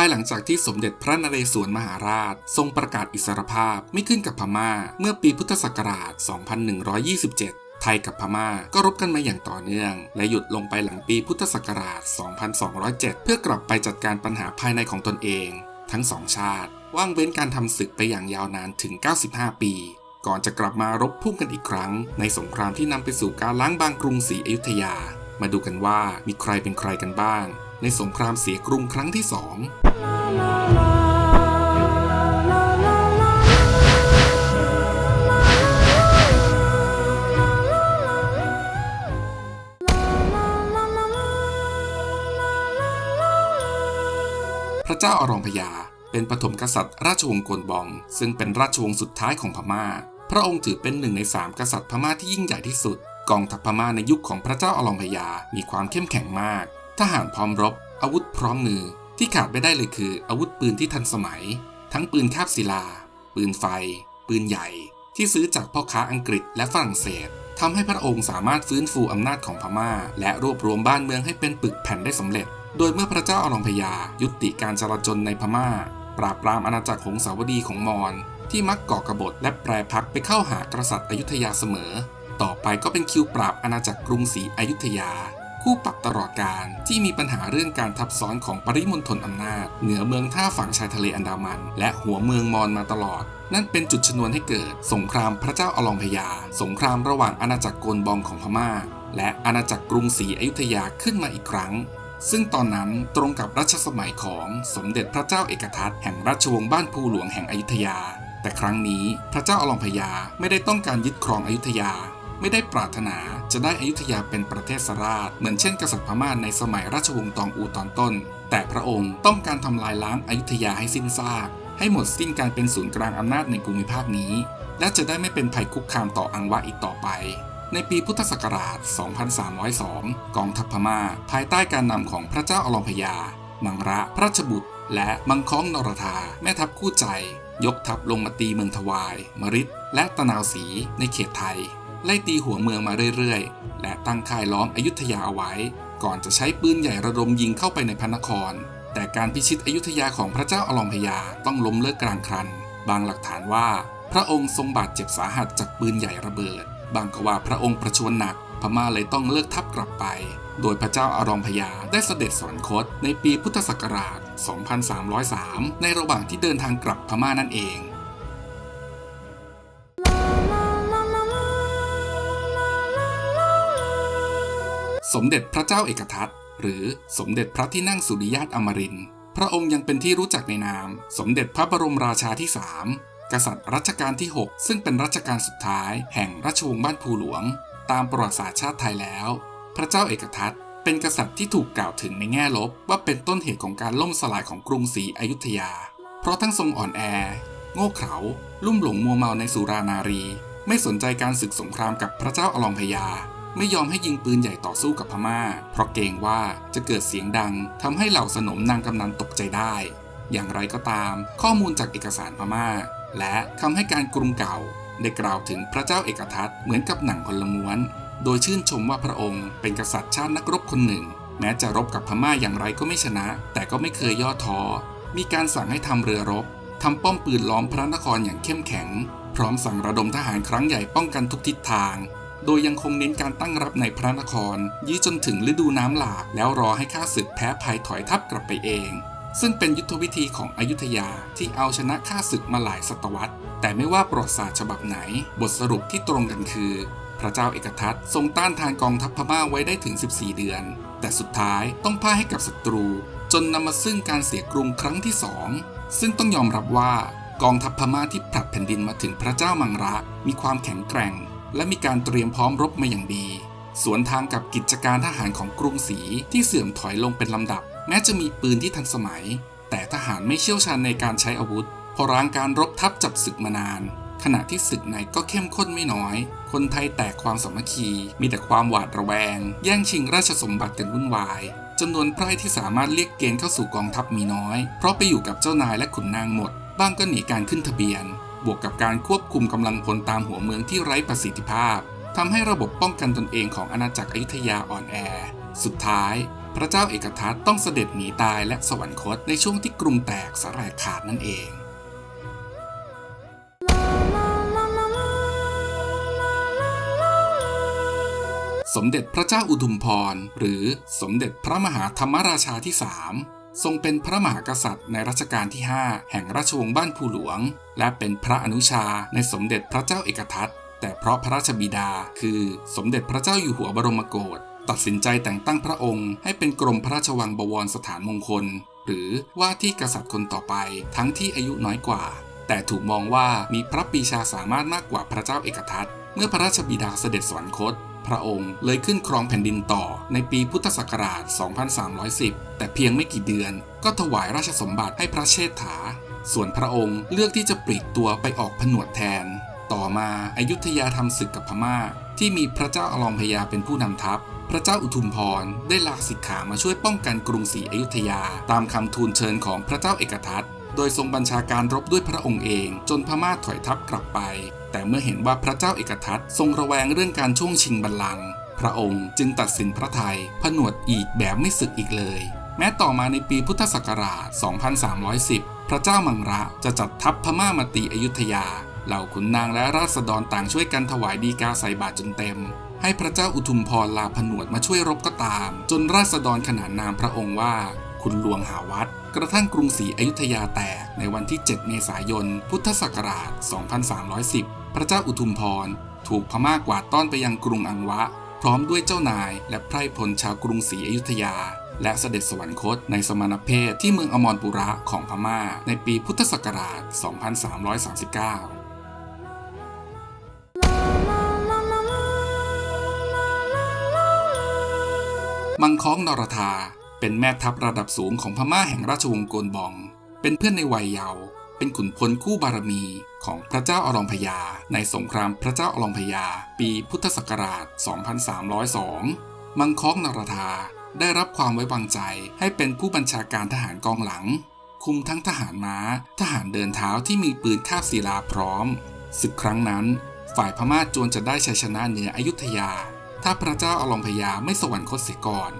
ายหลังจากที่สมเด็จพระนเรศวรมหาราช ทรงประกาศอิสรภาพไม่ขึ้นกับพม่า เมื่อปีพุทธศักราช 2127ไทยกับพม่าก็รบกันมาอย่างต่อเนื่อง และหยุดลงไปหลังปีพุทธศักราช 2207 เพื่อกลับไปจัดการปัญหาภายในของตนเอง ทั้งสองชาติว่างเว้นการทำศึกไปอย่างยาวนานถึง 95 ปี ก่อนจะกลับมารบพุ่งกันอีกครั้ง ในสงครามที่นำไปสู่การล้างบางกรุงศรีอยุธยา มาดูกันว่ามีใครเป็นใครกันบ้าง ในสงครามเสียกรุงครั้งที่สองพระเจ้าอารองพยาเป็นปฐมกษัตริย์ราชวงศ์กวนบอง ซึ่งเป็นราชวงศ์สุดท้ายของพม่า พระองค์ถือเป็นหนึ่งในสามกษัตริย์พม่าที่ยิ่งใหญ่ที่สุด กองทัพพม่าในยุคของพระเจ้าอารองพยา มีความเข้มแข็งมาก ทหารพร้อมรบ อาวุธพร้อมมือที่ขาดไม่ได้เลยคือ อาวุธปืนที่ทันสมัย ทั้งปืนคาบศิลา ปืนไฟ ปืนใหญ่ ที่ซื้อจากพ่อค้าอังกฤษและฝรั่งเศสทำให้พระองค์สามารถฟื้นฟูอำนาจของพม่า และรวบรวมบ้านเมืองให้เป็นปึกแผ่นได้สำเร็จ โดยเมื่อพระเจ้าอารองพยา ยุติการจลาจลในพม่า ปราบปรามอาณาจักรหงสาวดีของมอญที่มักก่อกบฏและแปรพักไปเข้าหากษัตริย์อยุธยาเสมอ ต่อไปก็เป็นคิวปราบอาณาจักรกรุงศรีอยุธยา คู่ปรับตลอดการที่มีปัญหาเรื่องการทับซ้อนของปริมณฑลอำนาจ เหนือเมืองท่าฝั่งชายทะเลอันดามัน และหัวเมืองมอญมาตลอด นั่นเป็นจุดชนวนให้เกิด สงครามพระเจ้าอลองพยา สงครามระหว่างอาณาจักรโกนบองของพม่า และอาณาจักรกรุงศรีอยุธยาขึ้นมาอีกครั้งซึ่งตอนนั้นตรงกับรัชสมัยของสมเด็จพระเจ้าเอกทัตแห่งราชวงศ์บ้านภูหลวงแห่งอยุธยา แต่ครั้งนี้พระเจ้าอลองพยาไม่ได้ต้องการยึดครองอยุธยา ไม่ได้ปรารถนาจะได้อยุธยาเป็นประเทศสราช เหมือนเช่นกษัตริย์พม่าในสมัยราชวงศ์ตองอูตอนต้น แต่พระองค์ต้องการทำลายล้างอยุธยาให้สิ้นซาก ให้หมดสิ้นการเป็นศูนย์กลางอำนาจในภูมิภาคนี้ และจะได้ไม่เป็นภัยคุกคามต่ออังวะอีกต่อไปในปีพุทธศักราช 2302 กองทัพพม่า ภายใต้การนำของพระเจ้าอลองพยา มังระพระราชบุตร และมังค้องนรธา แม่ทัพคู่ใจ ยกทัพลงมาตีเมืองทวาย มริดและตะนาวศรีในเขตไทย ไล่ตีหัวเมืองมาเรื่อยๆ และตั้งค่ายล้อมอยุธยาเอาไว้ ก่อนจะใช้ปืนใหญ่ระดมยิงเข้าไปในพระนคร แต่การพิชิตอยุธยาของพระเจ้าอลองพยาต้องล้มเลิกกลางคัน บางหลักฐานว่า พระองค์ทรงบาดเจ็บสาหัสจากปืนใหญ่ระเบิด บางก็ว่าพระองค์ประชวรหนัก พม่าเลยต้องเลิกทัพกลับไป โดยพระเจ้าอารองพยาได้เสด็จสวรรคตในปีพุทธศักราช 2303 ในระหว่างที่เดินทางกลับพม่านั่นเอง สมเด็จพระเจ้าเอกทัตหรือสมเด็จพระที่นั่งสุริยาตอมรินทร์พระองค์ยังเป็นที่รู้จักในนาม สมเด็จพระบรมราชาที่3กษัตริย์รัชกาลที่ 6 ซึ่งเป็นรัชกาลสุดท้ายแห่งราชวงศ์บ้านภูหลวง ตามประวัติศาสตร์ชาติไทยแล้ว พระเจ้าเอกทัตเป็นกษัตริย์ที่ถูกกล่าวถึงในแง่ลบ ว่าเป็นต้นเหตุของการล่มสลายของกรุงศรีอยุธยา เพราะทั้งทรงอ่อนแอ โง่เขลาลุ่มหลงมัวเมาในสุรานารี ไม่สนใจการศึกสงครามกับพระเจ้าอลองพยา ไม่ยอมให้ยิงปืนใหญ่ต่อสู้กับพม่า เพราะเกรงว่าจะเกิดเสียงดังทำให้เหล่าสนมนางกำนันตกใจได้ อย่างไรก็ตาม ข้อมูลจากเอกสารพม่า และคำให้การกรุงเก่า ได้กล่าวถึงพระเจ้าเอกทัตเหมือนกับหนังคนละม้วน โดยชื่นชมว่าพระองค์เป็นกษัตริย์ชาตินักรบคนหนึ่ง แม้จะรบกับพม่าอย่างไรก็ไม่ชนะ แต่ก็ไม่เคยย่อท้อ มีการสั่งให้ทำเรือรบทำป้อมปืนล้อมพระนครอย่างเข้มแข็ง พร้อมสั่งระดมทหารครั้งใหญ่ป้องกันทุกทิศทาง โดยยังคงเน้นการตั้งรับในพระนคร ยื้อจนถึงฤดูน้ำหลากแล้วรอให้ข้าศึกแพ้ภัยถอยทัพกลับไปเอง ซึ่งเป็นยุทธวิธีของอยุธยาที่เอาชนะข้าศึกมาหลายศตวรรษ แต่ไม่ว่าประวัติศาสตร์ฉบับไหน บทสรุปที่ตรงกันคือ พระเจ้าเอกทัตทรงต้านทานกองทัพพม่าไว้ได้ถึง 14 เดือน แต่สุดท้ายต้องพ่ายให้กับศัตรู จนนำมาซึ่งการเสียกรุงครั้งที่สองซึ่งต้องยอมรับว่ากองทัพพม่าที่ผลัดแผ่นดินมาถึงพระเจ้ามังระ มีความแข็งแกร่ง และมีการเตรียมพร้อมรบมาอย่างดี สวนทางกับกิจการทหารของกรุงศรีที่เสื่อมถอยลงเป็นลำดับ แม้จะมีปืนที่ทันสมัย แต่ทหารไม่เชี่ยวชาญในการใช้อาวุธ พอร้างการรบทับจับศึกมานาน ขณะที่ศึกในก็เข้มข้นไม่น้อย คนไทยแตกความสามัคคี มีแต่ความหวาดระแวง แย่งชิงราชสมบัติกันวุ่นวายจำนวนไพร่ที่สามารถเรียกเกณฑ์เข้าสู่กองทัพมีน้อย เพราะไปอยู่กับเจ้านายและขุนนางหมด บ้างก็หนีการขึ้นทะเบียน บวกกับการควบคุมกำลังพลตามหัวเมืองที่ไร้ประสิทธิภาพทำให้ระบบป้องกันตนเองของอาณาจักรอยุธยาอ่อนแอ สุดท้าย พระเจ้าเอกทัตต้องเสด็จหนีตายและสวรรคตในช่วงที่กรุงแตกสลายขาดนั่นเองสมเด็จพระเจ้าอุทุมพร หรือสมเด็จพระมหาธรรมราชาที่3 ทรงเป็นพระมหากษัตริย์ในรัชกาลที่ 5 แห่งราชวงศ์บ้านภูหลวง และเป็นพระอนุชาในสมเด็จพระเจ้าเอกทัตแต่เพราะพระราชบิดา คือสมเด็จพระเจ้าอยู่หัวบรมโกศตัดสินใจแต่งตั้งพระองค์ ให้เป็นกรมพระราชวังบวรสถานมงคล หรือว่าที่กษัตริย์คนต่อไปทั้งที่อายุน้อยกว่า แต่ถูกมองว่ามีพระปีชาสามารถมากกว่าพระเจ้าเอกทัตเมื่อพระราชบิดาเสด็จสวรรคต พระองค์เลยขึ้นครองแผ่นดินต่อในปีพุทธศักราช 2310 แต่เพียงไม่กี่เดือน ก็ถวายราชสมบัติให้พระเชษฐา ส่วนพระองค์เลือกที่จะปลีกตัวไปออกผนวดแทน ต่อมาอายุทยาทำศึกกับพม่า ที่มีพระเจ้าอลองพยาเป็นผู้นำทัพพระเจ้าอุทุมพรได้ลาสิกขามาช่วยป้องกันกรุงศรีอยุธยา ตามคำทูลเชิญของพระเจ้าเอกทัตโดยทรงบัญชาการรบด้วยพระองค์เอง จนพม่าถอยทัพกลับไป แต่เมื่อเห็นว่าพระเจ้าเอกทัตทรงระแวงเรื่องการช่วงชิงบัลลังก์พระองค์จึงตัดสินพระไทยผนวดอีกแบบไม่สึกอีกเลย แม้ต่อมาในปีพุทธศักราช 2310 พระเจ้ามังระจะจัดทัพพม่ามาตีอยุธยา เหล่าขุนนางและราษฎรต่างช่วยกันถวายดีกาใส่บาตรจนเต็ม ให้พระเจ้าอุทุมพรลาผนวดมาช่วยรบก็ตาม จนราษฎรขนานนามพระองค์ว่า คุณหลวงหาวัด กระทั่งกรุงศรีอยุธยาแตกในวันที่ 7 เมษายน พุทธศักราช 2310 พระเจ้าอุทุมพร ถูกพม่ากวาดต้อนไปยังกรุงอังวะ พร้อมด้วยเจ้านายและไพร่พลชาวกรุงศรีอยุธยา และเสด็จสวรรคตในสมณเพศที่เมืองอมรปุระของพม่า ในปีพุทธศักราช 2339มังค้องนรธา เป็นแม่ทัพระดับสูงของพม่าแห่งราชวงศ์โกนบอง เป็นเพื่อนในวัยเยาว์เป็นขุนพลคู่บารมีของพระเจ้าอลองพยา ในสงครามพระเจ้าอลองพยา ปีพุทธศักราช 2302 มังคองนรธาได้รับความไว้วางใจให้เป็นผู้บัญชาการทหารกองหลัง คุมทั้งทหารม้า ทหารเดินเท้าที่มีปืนคาบศิลาพร้อม ศึกครั้งนั้น ฝ่ายพม่าจวนจะได้ชัยชนะเหนืออยุธยา ถ้าพระเจ้าอลองพยาไม่สวรรคตเสียก่อน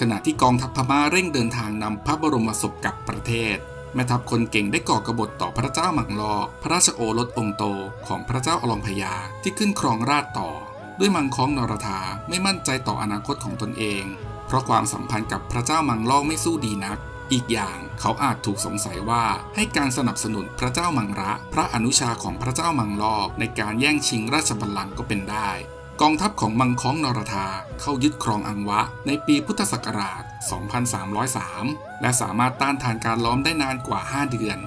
ขณะที่กองทัพพม่าเร่งเดินทางนำพระบรมศพกลับประเทศแม่ทัพคนเก่งได้ก่อกบฏต่อพระเจ้ามังลอ พระราชโอรสองโตของพระเจ้าอลองพยาที่ขึ้นครองราชต่อ ด้วยมังค้องนรธาไม่มั่นใจต่ออนาคตของตนเอง เพราะความสัมพันธ์กับพระเจ้ามังลอไม่สู้ดีนัก อีกอย่างเขาอาจถูกสงสัยว่าให้การสนับสนุนพระเจ้ามังระ พระอนุชาของพระเจ้ามังลอในการแย่งชิงราชบัลลังก์ก็เป็นได้ กองทัพของมังค้องนรธาเข้ายึดครองอังวะในปีพุทธศักราช 2303 และสามารถต้านทานการล้อมได้นานกว่า 5 เดือน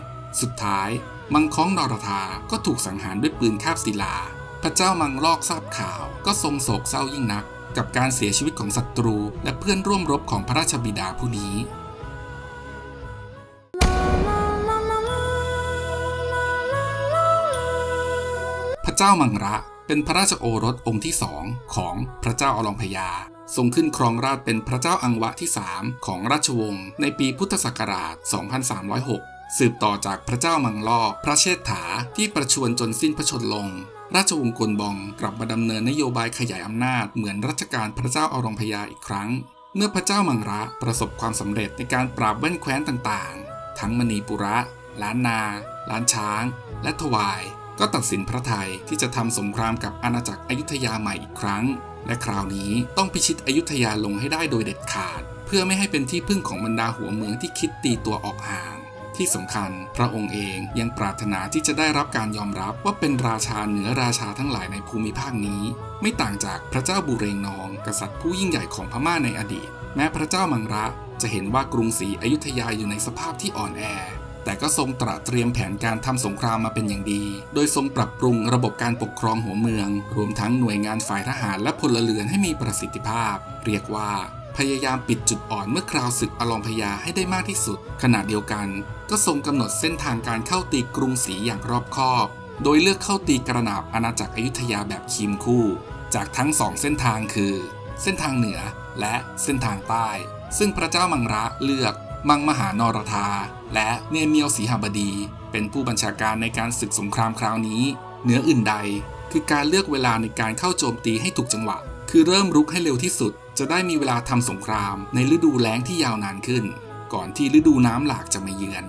สุดท้าย มังค้องนรธาก็ถูกสังหารด้วยปืนคาบศิลา พระเจ้ามังลอกทราบข่าว ก็ทรงโศกเศร้ายิ่งนัก กับการเสียชีวิตของศัตรู และเพื่อนร่วมรบของพระราชบิดาผู้นี้พระเจ้ามังระ เป็นพระราชโอรสองค์ที่สองของพระเจ้าอลองพยา ทรงขึ้นครองราชเป็นพระเจ้าอังวะที่ 3 ของราชวงศ์ในปีพุทธศักราช 2306 สืบต่อจากพระเจ้ามังลอกพระเชษฐาที่ประชวรจนสิ้นพระชนม์ลง ราชวงศ์กลบองกลับมาดำเนินนโยบายขยายอำนาจเหมือนรัชกาลพระเจ้าอรองพยาอีกครั้ง เมื่อพระเจ้ามังระประสบความสำเร็จในการปราบแว่นแคว้นต่างๆ ทั้งมณีปุระล้านนา ล้านช้าง และถวาย ก็ตัดสินพระไทยที่จะทำสงครามกับอาณาจักรอยุธยาใหม่อีกครั้ง และคราวนี้ต้องพิชิตอยุธยาลงให้ได้โดยเด็ดขาด เพื่อไม่ให้เป็นที่พึ่งของบรรดาหัวเมืองที่คิดตีตัวออกห่าง ที่สำคัญ พระองค์เองยังปรารถนาที่จะได้รับการยอมรับว่าเป็นราชาเหนือราชาทั้งหลายในภูมิภาคนี้ ไม่ต่างจากพระเจ้าบุเรงนอง กษัตริย์ผู้ยิ่งใหญ่ของพม่าในอดีต แม้พระเจ้ามังระจะเห็นว่ากรุงศรีอยุธยาอยู่ในสภาพที่อ่อนแอ แต่ก็ทรงตระเตรียมแผนการทำสงครามมาเป็นอย่างดี โดยทรงปรับปรุงระบบการปกครองหัวเมือง รวมทั้งหน่วยงานฝ่ายทหารและพลเรือนให้มีประสิทธิภาพ เรียกว่าพยายามปิดจุดอ่อนเมื่อคราวศึกอลองพยาให้ได้มากที่สุด ขณะเดียวกัน ก็ทรงกำหนดเส้นทางการเข้าตีกรุงศรีอย่างรอบคอบ โดยเลือกเข้าตีกระนาบอาณาจักรอยุธยาแบบคีมคู่ จากทั้งสองเส้นทางคือ เส้นทางเหนือและเส้นทางใต้ ซึ่งพระเจ้ามังระเลือก มังมหานรธา และเนเมียวสีหบดี เป็นผู้บัญชาการในการศึกสงครามคราวนี้ เหนืออื่นใด คือการเลือกเวลาในการเข้าโจมตีให้ถูกจังหวะ คือเริ่มรุกให้เร็วที่สุดจจะได้มีเวลาทำสงครามในฤดูแล้งที่ยาวนานขึ้น ก่อนที่ฤดูน้ำหลากจะมาเยือน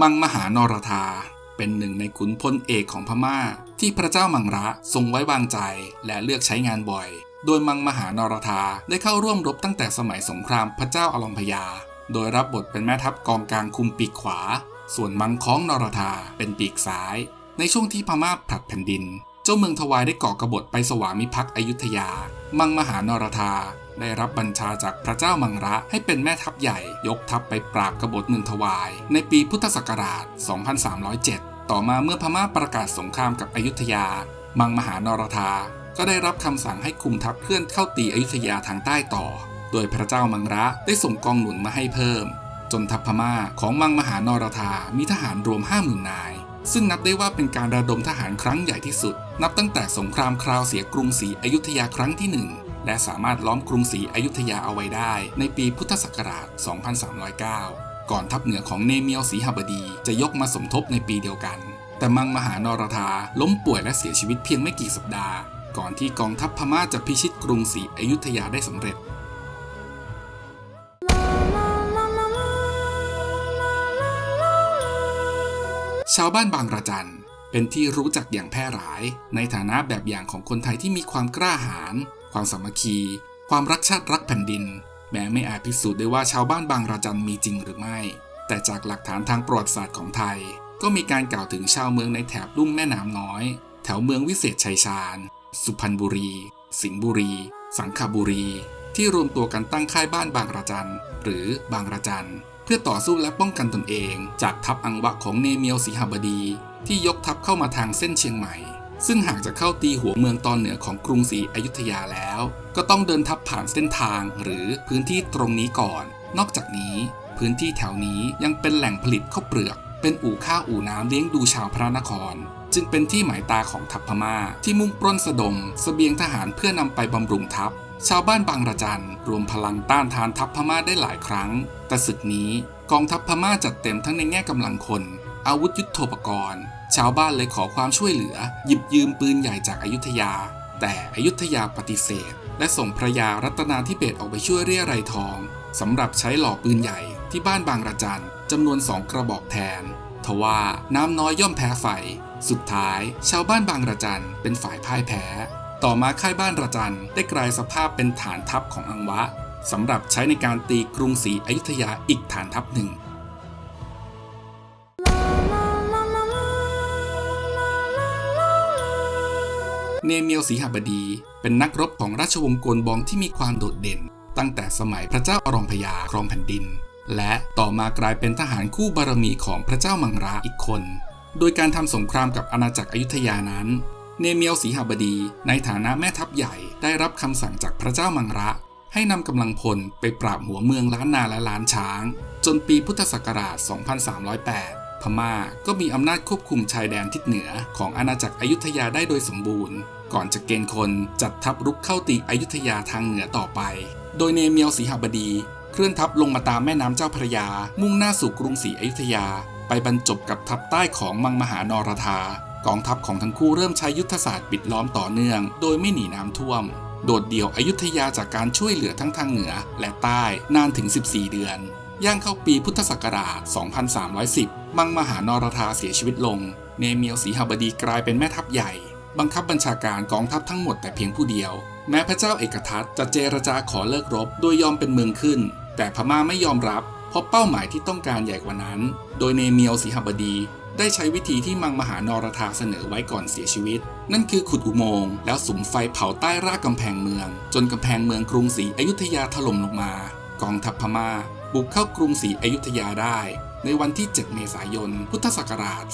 มังมหานรธา เป็นหนึ่งในขุนพลเอกของพม่า ที่พระเจ้ามังระทรงไว้วางใจและเลือกใช้งานบ่อย โดยมังมหานรธาได้เข้าร่วมรบตั้งแต่สมัยสงครามพระเจ้าอลองพยา โดยรับบทเป็นแม่ทัพกองกลางคุมปีกขวา ส่วนมังค้องนรธาเป็นปีกซ้าย ในช่วงที่พม่าผลัดแผ่นดิน เจ้าเมืองทวายได้ก่อกบฏไปสวามิภักดิ์อยุธยา มังมหานรธา ได้รับบัญชาจากพระเจ้ามังระให้เป็นแม่ทัพใหญ่ ยกทัพไปปราบกบฏเมืองทวาย ในปีพุทธศักราช 2307 ต่อมาเมื่อพม่าประกาศสงครามกับอยุธยา มังมหานรธา ก็ได้รับคำสั่งให้คุมทัพเคลื่อนเข้าตีอยุธยาทางใต้ต่อ โดยพระเจ้ามังระได้ส่งกองหนุนมาให้เพิ่ม จนทัพพม่าของมังมหานรธามีทหารรวม 50,000 นายซึ่งนับได้ว่าเป็นการระดมทหารครั้งใหญ่ที่สุด นับตั้งแต่สงครามคราวเสียกรุงศรีอยุธยาครั้งที่หนึ่ง และสามารถล้อมกรุงศรีอยุธยาเอาไว้ได้ ในปีพุทธศักราช 2309 ก่อนทัพเหนือของเนเมียวศรีหบดีจะยกมาสมทบในปีเดียวกัน แต่มังมหานรธาล้มป่วยและเสียชีวิตเพียงไม่กี่สัปดาห์ ก่อนที่กองทัพพม่าจะพิชิตกรุงศรีอยุธยาได้สำเร็จชาวบ้านบางระจันเป็นที่รู้จักอย่างแพร่หลาย ในฐานะแบบอย่างของคนไทยที่มีความกล้าหาญ ความสามัคคี ความรักชาติรักแผ่นดิน แม้ไม่อาจพิสูจน์ได้ว่าชาวบ้านบางระจันมีจริงหรือไม่ แต่จากหลักฐานทางประวัติศาสตร์ของไทย ก็มีการกล่าวถึงชาวเมืองในแถบลุ่มแม่น้ำน้อย แถวเมืองวิเศษชัยชาญ สุพรรณบุรี สิงห์บุรี สังขบุรี ที่รวมตัวกันตั้งค่ายบ้านบางระจันหรือบางระจันเพื่อต่อสู้และป้องกันตนเอง จากทัพอังวะของเนเมียวสีหบดี ที่ยกทัพเข้ามาทางเส้นเชียงใหม่ ซึ่งหากจะเข้าตีหัวเมืองตอนเหนือของกรุงศรีอยุธยาแล้ว ก็ต้องเดินทัพผ่านเส้นทางหรือพื้นที่ตรงนี้ก่อน นอกจากนี้ พื้นที่แถวนี้ยังเป็นแหล่งผลิตข้าวเปลือก เป็นอู่ข้าวอู่น้ำเลี้ยงดูชาวพระนคร จึงเป็นที่หมายตาของทัพพม่า ที่มุ่งปล้นสะดมสเสบียงทหารเพื่อนำไปบำรุงทัพ ชาวบ้านบางระจันรวมพลังต้านทานทัพพม่าได้หลายครั้ง แต่ศึกนี้กองทัพพม่าจัดเต็มทั้งในแง่กำลังคน อาวุธยุทโธปกรณ์ ชาวบ้านเลยขอความช่วยเหลือ หยิบยืมปืนใหญ่จากอายุทยา แต่อยุธยาปฏิเสธ และส่งพระยารัตนาธิเบศออกไปช่วยเรียไรยทองสำหรับใช้หล่อปืนใหญ่ที่บ้านบางระจันจำนวนสองกระบอกแทนทว่าน้ำน้อยย่อมแพ้ไฟ สุดท้าย ชาวบ้านบางระจันเป็นฝ่ายพ่ายแพ้ ต่อมาค่ายบ้านระจันได้กลายสภาพเป็นฐานทัพของอังวะสำหรับใช้ในการตีกรุงศรีอยุธยาอีกฐานทัพหนึ่ง เนเมียวสีหบดี เป็นนักรบของราชวงศ์โกนบองที่มีความโดดเด่น ตั้งแต่สมัยพระเจ้าอรองพยาครองแผ่นดิน และต่อมากลายเป็นทหารคู่บารมีของพระเจ้ามังระอีกคน โดยการทำสงครามกับอาณาจักรอยุธยานั้น เนเมียวสีหบดีในฐานะแม่ทัพใหญ่ได้รับคำสั่งจากพระเจ้ามังระ ให้นำกำลังพลไปปราบหัวเมืองล้านนาและล้านช้าง จนปีพุทธศักราช 2308พม่าก็มีอำนาจควบคุมชายแดนทิศเหนือของอาณาจักรอยุธยาได้โดยสมบูรณ์ ก่อนจะเกณฑ์คนจัดทัพรุกเข้าตีอยุธยาทางเหนือต่อไป โดยเนเมียวสีหบดีเคลื่อนทัพลงมาตามแม่น้ำเจ้าพระยา มุ่งหน้าสู่กรุงศรีอยุธยา ไปบรรจบกับทัพใต้ของมังมหานรธากองทัพของทั้งคู่เริ่มใช้ยุทธศาสตร์ปิดล้อมต่อเนื่อง โดยไม่หนีน้ำท่วม โดดเดี่ยวอยุธยาจากการช่วยเหลือทั้งทางเหนือและใต้นานถึง 14 เดือน ย่างเข้าปีพุทธศักราช 2310 มังมหานรธาเสียชีวิตลง เนเมียวสีหบดีกลายเป็นแม่ทัพใหญ่ บังคับบัญชาการกองทัพทั้งหมดแต่เพียงผู้เดียว แม้พระเจ้าเอกทัตจะเจรจาขอเลิกรบโดยยอมเป็นเมืองขึ้น แต่พม่าไม่ยอมรับ เพราะเป้าหมายที่ต้องการใหญ่กว่านั้น โดยเนเมียวสีหบดี ได้ใช้วิธีที่มังมหานรธาเสนอไว้ก่อนเสียชีวิต นั่นคือขุดอุโมงค์แล้วสุมไฟเผาใต้รากกำแพงเมือง จนกำแพงเมืองกรุงศรีอยุธยาถล่มลงมา กองทัพพม่า บุกเข้ากรุงศรีอยุธยาได้ ในวันที่ 7 เมษายน พุทธศักราช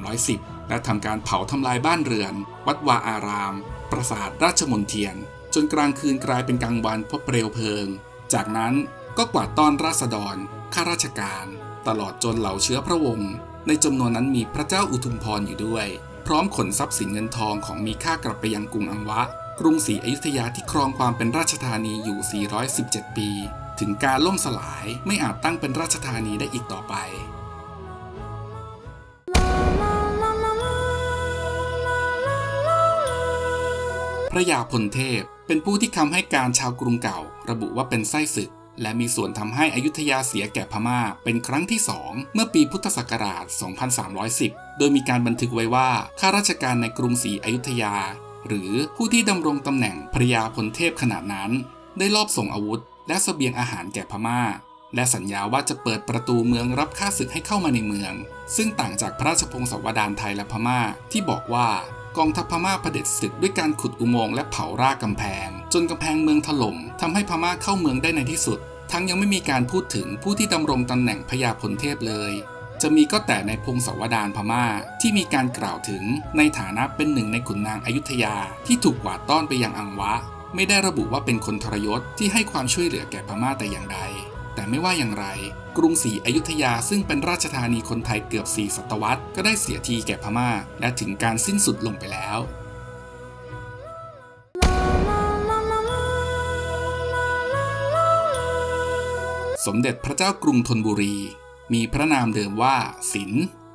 2310 และทำการเผาทำลายบ้านเรือน วัดวาอาราม ปราสาทราชมนเทียน จนกลางคืนกลายเป็นกลางวันเพราะเปลวเพลิง จากนั้นก็กวาดต้อนราษฎร ข้าราชการ ตลอดจนเหล่าเชื้อพระวงศ์ ในจำนวนนั้นมีพระเจ้าอุทุมพรอยู่ด้วย พร้อมขนทรัพย์สินเงินทองของมีค่ากลับไปยังกรุงอังวะ กรุงศรีอยุธยาที่ครองความเป็นราชธานีอยู่ 417 ปี ถึงการล่มสลายไม่อาจตั้งเป็นราชธานีได้อีกต่อไปพระยาพลเทพเป็นผู้ที่คำให้การชาวกรุงเก่า ระบุว่าเป็นไส้ศึก และมีส่วนทำให้อยุธยาเสียแก่พม่าเป็นครั้งที่สองเมื่อปีพุทธศักราช 2310 โดยมีการบันทึกไว้ว่าข้าราชการในกรุงศรีอยุธยา หรือผู้ที่ดำรงตำแหน่งพระยาพลเทพขนาดนั้น ได้ลอบส่งอาวุธ และเสบียงอาหารแก่พม่า และสัญญาว่าจะเปิดประตูเมืองรับข้าศึกให้เข้ามาในเมือง ซึ่งต่างจากพระราชพงศาวดารไทยและพม่า ที่บอกว่ากองทัพพม่าเผด็จศึกด้วยการขุดอุโมงค์และเผารากกำแพง จนกำแพงเมืองถล่มทำให้พม่าเข้าเมืองได้ในที่สุด ทั้งยังไม่มีการพูดถึงผู้ที่ดำรงตำแหน่งพญาพลเทพเลย จะมีก็แต่ในพงศาวดารพม่าที่มีการกล่าวถึงในฐานะเป็นหนึ่งในขุนนางอายุทยาที่ถูกกวาดต้อนไปยังอังวะ ไม่ได้ระบุว่าเป็นคนทรยศที่ให้ความช่วยเหลือแก่พม่าแต่อย่างใด แต่ไม่ว่าอย่างไร กรุงศรีอยุธยาซึ่งเป็นราชธานีคนไทยเกือบ4ศตวรรษก็ได้เสียทีแก่พม่า และถึงการสิ้นสุดลงไปแล้วสมเด็จพระเจ้ากรุงธนบุรี มีพระนามเดิมว่าสิน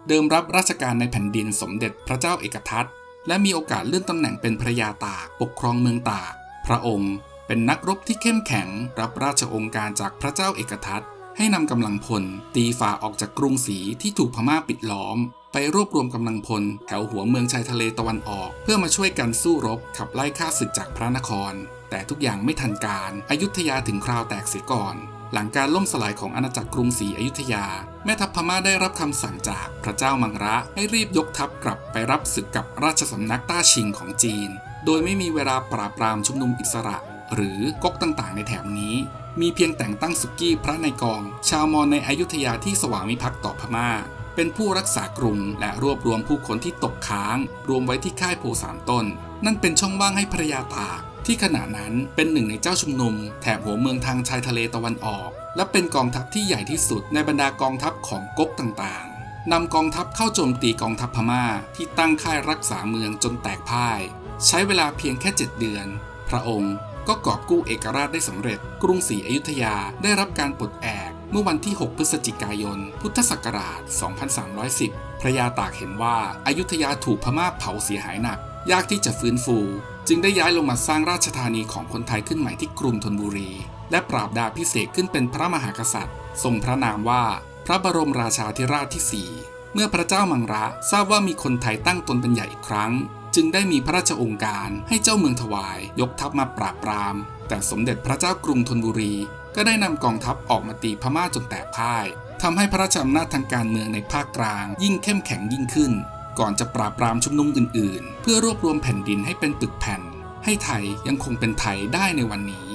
เดิมรับราชการในแผ่นดินสมเด็จพระเจ้าเอกทัตและมีโอกาสเลื่อนตำแหน่งเป็นพระยาตากปกครองเมืองตาก ระองค์เป็นนักรบที่เข้มแข็งรับราชองค์การจากพระเจ้าเอกทัตให้นำกำลังพลตีฝ่าออกจากกรุงศรีที่ถูกพม่าปิดล้อม ไปรวบรวมกำลังพลแถวหัวเมืองชายทะเลตะวันออก เพื่อมาช่วยกันสู้รบขับไล่ข้าศึกจากพระนคร แต่ทุกอย่างไม่ทันการอยุธยาถึงคราวแตกเสียก่อน หลังการล่มสลายของอาณาจักรกรุงศรีอยุธยา แม่ทัพพม่าได้รับคำสั่งจากพระเจ้ามังระให้รีบยกทัพกลับไปรับศึกกับราชสำนักต้าชิงของจีน โดยไม่มีเวลาปราบปรามชุมนุมอิสระ หรือก๊กต่างๆ ในแถบนี้ มีเพียงแต่งตั้งสุกี้พระในกอง ชาวมอญในอยุธยาที่สวามิภักดิ์ต่อพม่า เป็นผู้รักษากรุง และรวบรวมผู้คนที่ตกค้าง รวมไว้ที่ค่ายโพสามต้น นั่นเป็นช่องว่างให้ภรรยาตากที่ขณะนั้นเป็นหนึ่งในเจ้าชุมนุม แถบหัวเมืองทางชายทะเลตะวันออก และเป็นกองทัพที่ใหญ่ที่สุดในบรรดากองทัพของก๊กต่างๆนำกองทัพเข้าโจมตีกองทัพพม่าที่ตั้งค่ายรักษาเมืองจนแตกพ่าย ใช้เวลาเพียงแค่ 7 เดือน พระองค์ก็กอบกู้เอกราชได้สำเร็จ กรุงศรีอยุธยาได้รับการปลดแอกเมื่อวันที่ 6 พฤศจิกายน พุทธศักราช 2310 พระยาตากเห็นว่าอายุธยาถูกพม่าเผาเสียหายหนัก ยากที่จะฟื้นฟู จึงได้ย้ายลงมาสร้างราชธานีของคนไทยขึ้นใหม่ที่กรุงธนบุรี และปราบดาพิเศษขึ้นเป็นพระมหากษัตริย์ ทรงพระนามว่า พระบรมราชาธิราชที่ 4 เมื่อพระเจ้ามังระทราบว่ามีคนไทยตั้งตนเป็นใหญ่อีกครั้ง จึงได้มีพระราชองค์การให้เจ้าเมืองถวาย ยกทัพมาปราบปราม แต่สมเด็จพระเจ้ากรุงธนบุรี ก็ได้นำกองทัพออกมาตีพม่าจนแตกพ่ายทำให้พระราชอำนาจทางการเมืองในภาคกลาง ยิ่งเข้มแข็งยิ่งขึ้น ก่อนจะปราบปรามชุมนุมอื่น ๆ เพื่อรวบรวมแผ่นดินให้เป็นปึกแผ่น ให้ไทยยังคงเป็นไทยได้ในวันนี้